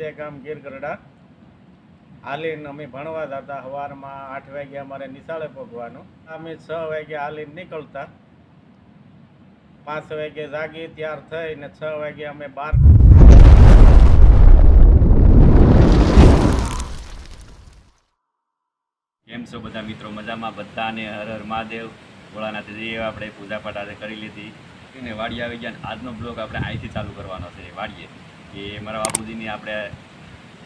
બીજે ગામ ગીરગઢડા હાલીને અમે ભણવા જતા. સવારમાં આઠ વાગ્યા અમારે નિશાળે પગવાનું. અમે છ વાગે હાલીને નીકળતા. પાંચ વાગે જાગી, ત્યાર થઈને છ વાગે અમે બાર કેમ છો બધા મિત્રો? મજામાં? બધાને હર હર મહાદેવ. ભોળાનાથ જઈએ આપણે પૂજા પાઠ આજે કરી લીધી. અને વાડી આવી ગયા આજનો બ્લોગ આપણે અહીંથી ચાલુ કરવાનો છે. વાડીએ કે મારા બાપુજીની આપણે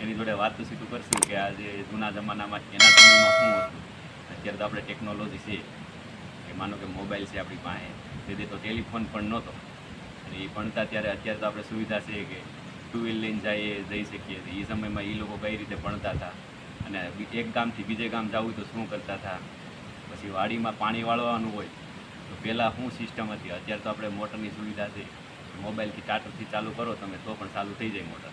એની જોડે વાતચીતું કરશું કે આજે જૂના જમાનામાં એના સમયમાં શું હતું? અત્યારે તો આપણે ટેકનોલોજી છે. કે માનો કે મોબાઈલ છે આપણી પાસે. તેથી તો ટેલિફોન પણ નહોતો. અને એ ભણતા ત્યારે અત્યારે તો આપણે સુવિધા છે કે ટુ વ્હીલ લઈને જઈએ, જઈ શકીએ. એ સમયમાં એ લોકો કઈ રીતે ભણતા હતા? અને એક ગામથી બીજે ગામ જવું તો શું કરતા હતા? પછી વાડીમાં પાણી વાળવાનું હોય તો પહેલાં શું સિસ્ટમ હતી? અત્યારે તો આપણે મોટરની સુવિધા છે. મોબાઈલથી ટાટરથી ચાલુ કરો તમે તો પણ ચાલુ થઈ જાય મોટર.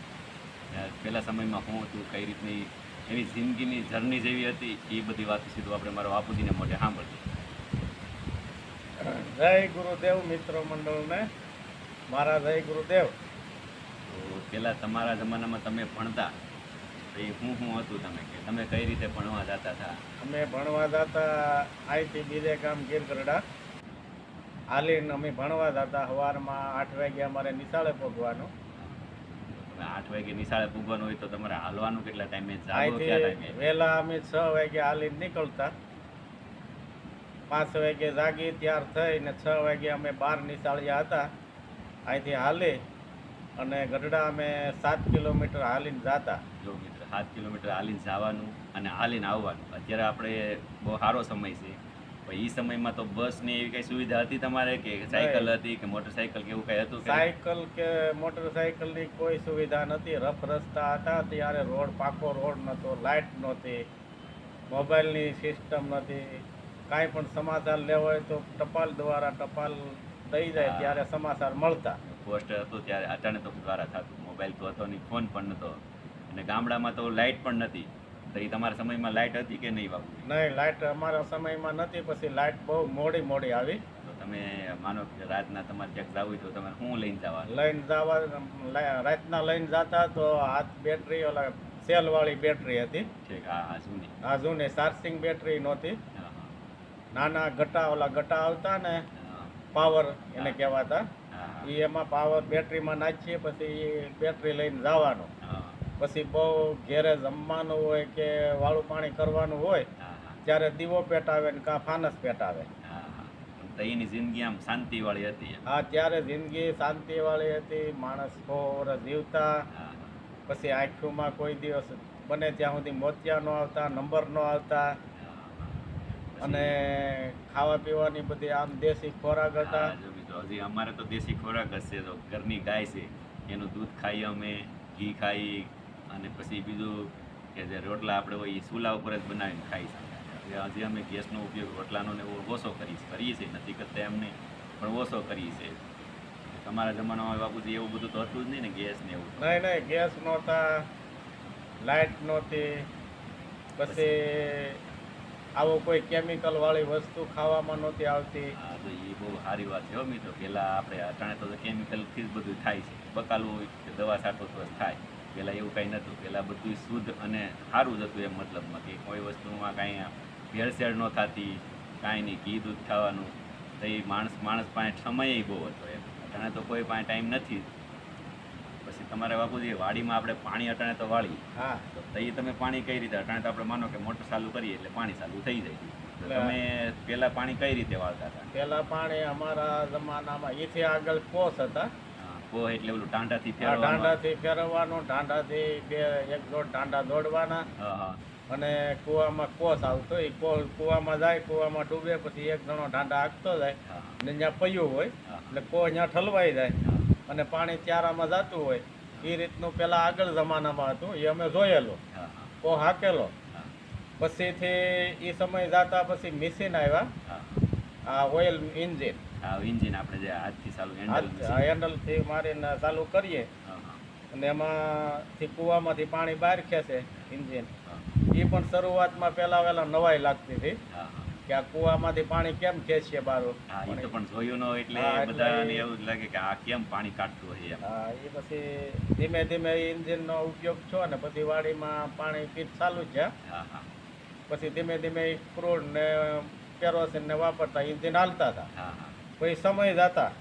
પહેલાં સમયમાં હું હતું કઈ રીતની એની જિંદગીની જર્ની જેવી હતી એ બધી વાત સીધું આપણે મારા બાપુજીને મોઢે સાંભળીએ. જય ગુરુદેવ મિત્ર મંડળને મારા જય ગુરુદેવ. તો પહેલાં તમારા જમાનામાં તમે ભણતા એ હું હું હતું તમે કે તમે કઈ રીતે ભણવા જતા હતા? અમે ભણવા જતા આઈટી બીજે ગામ ગીરગઢડા હાલીને અમે ભણવા જતા સવારમાં આઠ વાગે અમારે નિશાળે પહોંચવાનું આઠ વાગે નિશાળે પૂગવાનું હોય તો તમારે હાલવાનું કેટલા ટાઈમે? જાગો કયા ટાઈમે? વહેલા અમે છ વાગે હાલીને નીકળતા. પાંચ વાગે જાગી ત્યાર થઈને છ વાગે અમે બાર નિશાળિયા હતા. અહીંથી હાલી અને ગઢડા અમે સાત કિલોમીટર હાલીને જતા. જો મિત્ર સાત કિલોમીટર હાલીને જવાનું અને હાલીને આવવાનું. અત્યારે આપણે બહુ સારો સમય છે. એ સમયમાં તો બસ ને એવી કઈ સુવિધા હતી તમારે કે સાયકલ હતી કે મોટરસાયકલ કે એવું કઈ હતું સાયકલ કે મોટરસાયકલની કોઈ સુવિધા નથી. રફ રસ્તા હતા ત્યારે રોડ પાકો રોડ નતો લાઇટ નહોતી મોબાઈલની સિસ્ટમ નથી. કાંઈ પણ સમાચાર લેવા હોય તો ટપાલ દ્વારા ટપાલ દઈ જાય ત્યારે સમાચાર મળતા. પોસ્ટ હતું ત્યારે અચાનક તો દ્વારા થતું. મોબાઈલ તો હતો નહીં ફોન પણ નહોતો અને ગામડામાં તો લાઇટ પણ નથી તો એ તમારા સમયમાં લાઇટ હતી કે નહીં બાપુ? નહીં લાઇટ અમારા સમયમાં નથી પછી લાઇટ બહુ મોડી મોડી આવી. તો તમે માનો કે રાતના તમારે ક્યાંક જવું હોય તો તમે શું લઈને જવા લઈને જવા રાતના લઈને જતા તો હાથ બેટરી ઓલા સેલવાળી બેટરી હતી. ઠીક હા જૂની. હા જૂની ચાર્જિંગ બેટરી નહોતી. નાના ગટા ઓલા ગટા આવતા ને પાવર એને કહેવાતા. એ એમાં પાવર બેટરીમાં નાખીએ પછી બેટરી લઈને જવાનું. પછી બહુ ઘેરે જમવાનું હોય કે વાળું પાણી કરવાનું હોય. ત્યારે દીવો પેટાવે ને કાં ફાનસ પેટાવે. તો એની જિંદગી આમ શાંતિવાળી હતી હા ત્યારે જિંદગી શાંતિવાળી હતી માણસ સો વર્ષ જીવતા પછી આંખોમાં કોઈ દિવસ બને ત્યાં સુધી મોતિયા ન આવતા નંબર ન આવતા. અને ખાવા પીવાની બધી આમ દેશી ખોરાક હતા. હજી અમારે તો દેશી ખોરાક છે તો ઘરની ગાય છે એનું દૂધ ખાઈએ અમે ઘી ખાઈ અને પછી બીજું કે જે રોટલા આપણે હોય એ ચૂલા ઉપર જ બનાવીને ખાઈ શકીએ હજી અમે ગેસનો ઉપયોગ રોટલાનો ને ઓછો કરીએ છીએ. કરીએ છીએ નથી કરતા એમને પણ ઓછો કરીએ છીએ. તમારા જમાનામાં બાપુજી એવું બધું તો હતું જ નહીં ને ગેસ ને એવું. નહીં નહીં ગેસ નહોતા લાઇટ નહોતી પછી આવો કોઈ કેમિકલ વાળી વસ્તુ ખાવામાં નહોતી આવતી. હા તો એ બહુ સારી વાત છે મિત્રો. પહેલાં આપણે અટાણે તો કેમિકલથી જ બધું થાય છે. બકાલું હોય કે દવા છાંટો તો થાય. પહેલાં એવું કંઈ નહોતું. પહેલાં બધું શુદ્ધ અને સારું જ હતું એમ મતલબમાં કે કોઈ વસ્તુમાં કાંઈ ભેળસેળ ન થતી કાંઈ નહીં ઘી દૂધ ખાવાનું. તો એ માણસ માણસ પાસે સમય બહુ હતો એમ. અટાણે તો કોઈ પાસે ટાઈમ નથી. પછી તમારે બાપુજી વાડીમાં આપણે પાણી અટાણે તો વાળી હા. તો એ તમે પાણી કઈ રીતે અટાણે? તો આપણે માનો કે મોટર ચાલુ કરીએ એટલે પાણી ચાલુ થઈ જાય. તમે પહેલાં પાણી કઈ રીતે વાળતા હતા? પેલા પાણી અમારા જમાનામાં એથી આગળ કોસ હતા. હા, એટલે ઓલું ટાંટાથી આ ફેરવવાનું ઢાંડાથી ફેરવવાનું ઢાંડાથી બે એક દોઢ ઢાંડા દોડવાના. અને કૂવામાં કોસ આવતો એ કોસ કૂવામાં જાય કૂવામાં ડૂબે પછી એક જણો ઢાંડા હાંકતો જાય. ને ત્યાં પૈયું હોય એટલે કો ત્યાં ઠલવાઈ જાય. અને પાણી ચારામાં જતું હોય એ રીતનું પેલા આગળ જમાનામાં હતું એ અમે જોયેલું. કો હાકેલો. પછીથી એ સમય જાતા પછી મિશીન આવ્યા. આ ઓઇલ ઇન્જિન આ engine આપણે જે હાથથી ચાલુ. હેન્ડલથી મારીને ચાલુ કરીએ. અને એમાંથી કૂવામાંથી પાણી બહાર ખેંચે ઇન્જિન એ પણ શરૂઆતમાં પહેલાં વહેલા નવાઈ લાગતી હતી. કે આ કૂવામાંથી પાણી કેમ ખેંચીએ બહાર પણ જોયું ન હોય એટલે બધાને એવું લાગે કે આ કેમ પાણી કાઢતું હોય હા એ પછી ધીમે ધીમે ઇન્જિનનો ઉપયોગ છો ને પછી વાડીમાં પાણી પીટ ચાલુ છે. પછી ધીમે ધીમે ક્રૂડ ને કેરોસીન ને વાપરતા ઇન્જિન હાલતા હતા. પછી સમય જતા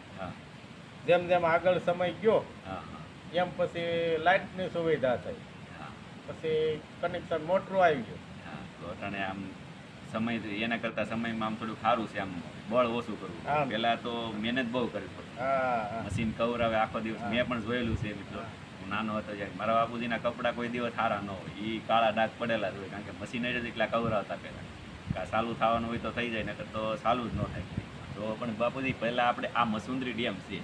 જેમ જેમ આગળ સમય ગયો એમ પછી લાઇટની સુવિધા થઈ. પછી કનેક્શન મોટરું આવી ગયું. અટાણે આમ સમય એના કરતાં સમયમાં આમ થોડું સારું છે આમ બળ ઓછું કરવું. હા. પહેલાં તો મહેનત બહુ કરવી પડતી. મશીન કવરાવે આખો દિવસ. મેં પણ જોયેલું છે મિત્રો. હું. નાનો હતો જ્યારે. મારા બાપુજીના કપડાં કોઈ દિવસ સારા ન હોય. એ કાળા ડાક પડેલા જ હોય કારણ કે મશીનરી જ એટલા કવરાવતા પહેલાં. કાં ચાલુ થવાનું હોય તો થઈ જાય નકર તો સાલું જ ન થાય. તો પણ બાપુજી પહેલાં આપણે આ મસુંદરી ડેમ છે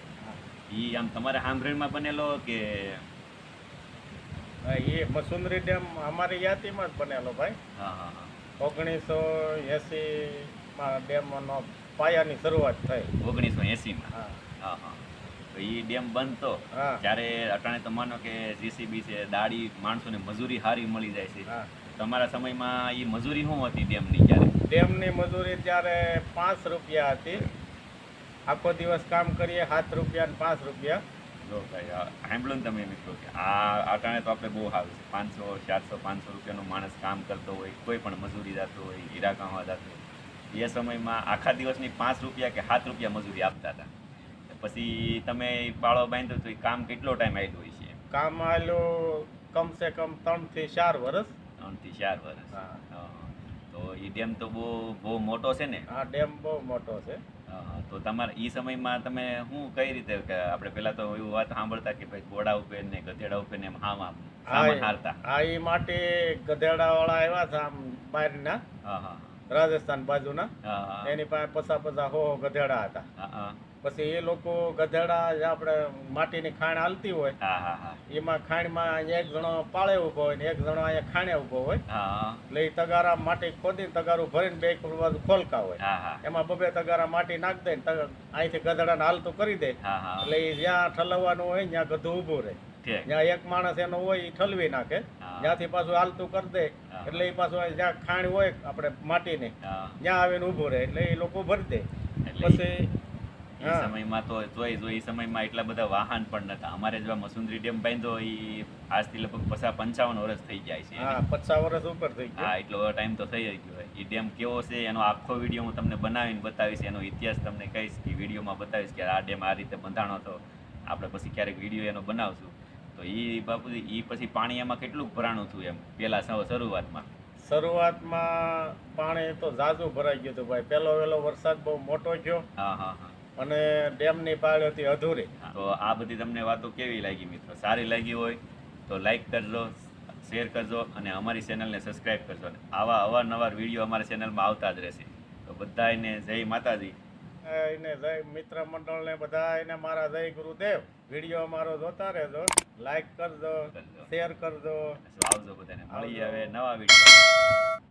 એ આમ તમારા હામરેણમાં બનેલો કે? એ મસુંદરી ડેમ અમારી યાદીમાં જ બનેલો ભાઈ. હા હા હા. ઓગણીસો એંસીમાં ડેમનો પાયાની શરૂઆત થઈ. ઓગણીસો એંસીમાં? હા. હા હા. તો એ ડેમ બનતો. ત્યારે અટાણે તો માનો કે જીસીબી છે દાડી માણસોને મજૂરી સારી મળી જાય છે. હા. તમારા સમયમાં એ મજૂરી શું હતી ડેમની ત્યારે? ડેમની મજૂરી ત્યારે પાંચ રૂપિયા હતી. આખો દિવસ કામ કરીએ સાત રૂપિયા ને પાંચ રૂપિયા. જો ભાઈ સાંભળો તમે મિત્રો કે આ અટાણે તો આપણે બહુ સારું છે. પાંચસો ચારસો પાંચસો રૂપિયાનો માણસ કામ કરતો હોય કોઈ પણ મજૂરી જતો હોય હીરા કામવા જતો હોય. એ સમયમાં આખા દિવસની પાંચ રૂપિયા કે સાત રૂપિયા મજૂરી આપતા હતા. પછી તમે પાળો બાંધ્યો તો એ કામ કેટલો ટાઈમ આવ્યો હોય છે? કામ આવેલું કમસે કમ ત્રણથી ચાર વર્ષ ત્રણથી ચાર વર્ષ. તો એ ડેમ તો બહુ બહુ મોટો છે ને? હા ડેમ બહુ મોટો છે. તો તમારે એ સમયમાં તમે શું કઈ રીતે કે આપણે પહેલા તો એવું વાત સાંભળતા કે ભાઈ ઘોડા ઉપર ને ગધેડા ઉપર ને હામ આમ સામાન હારતા. હા એ માટે ગધેડા વાળા આવ્યા હતા આમ બહારના હા હા રાજસ્થાન બાજુના. એની પાસે પસા પસા હો ગધેડા હતા. પછી એ લોકો ગધેડા આપણે માટીની ખાણ હાલતી હોય એમાં ખાણમાં એક જણો પાળે ઊભો હોય ને એક જણો અહીંયા ખાણે ઊભો હોય. એટલે એ તગારા માટી ખોદી તગારું ભરીને બે બાજુ ખોલકા હોય. એમાં બબે તગારા માટી નાખ દે ને અહીંથી ગધેડાને હાલતું કરી દે. એટલે એ જ્યાં ઠલવવાનું હોય ત્યાં ગધું ઊભું રહે. જ્યાં એક માણસ એનો હોય એ ઠલવી નાખે. જ્યાંથી પાછું હાલતું કરી દે એટલે એ પાછું જ્યાં ખાણ હોય આપણે માટીની ત્યાં આવીને ઊભું રહે. એટલે એ લોકો ભરી દે. પછી એ. સમયમાં તો જોઈ જો એ સમયમાં એટલા બધા વાહન પણ નતા. અમારે જો આ મસુંદરી ડેમ બાંધ્યો એ આજથી લગભગ પછા પંચાવન વર્ષ થઈ જાય છે પચાસ વર્ષ ઉપર થઈ હા એટલો ટાઈમ તો થઈ ગયો એ ડેમ કેવો છે એનો આખો વીડિયો હું તમને બનાવીને બતાવીશ એનો ઇતિહાસ તમને કહીશ કે વિડીયોમાં બતાવીશ કે આ ડેમ આ રીતે બંધાણો હતો. આપણે પછી ક્યારેક વીડિયો એનો બનાવશું. તો એ બાપુજી એ પછી પાણી એમાં કેટલું ભરાણું થયું એમ? પહેલાં શરૂઆતમાં. શરૂઆતમાં પાણી તો ઝાઝું ભરાઈ ગયું હતું ભાઈ. પહેલો વહેલો વરસાદ બહુ મોટો થયો હા હા હા. અને ડેમની પાળ હતી અધૂરી તો આ બધી તમને વાતો કેવી લાગી મિત્રો? સારી લાગી હોય તો લાઈક કરજો શેર કરજો અને અમારી ચેનલને સબસ્ક્રાઈબ કરજો. અને આવા અવારનવાર વીડિયો અમારી ચેનલમાં આવતા જ રહેશે. તો બધાને જય માતાજી. એને જય મિત્ર મંડળને બધા એને મારા જય ગુરુદેવ. વીડિયો અમારો જોતા રહેજો. લાઈક કરજો કરજો. શેર કરજો. આવજો બધાને. મળી આવે નવા વીડિયો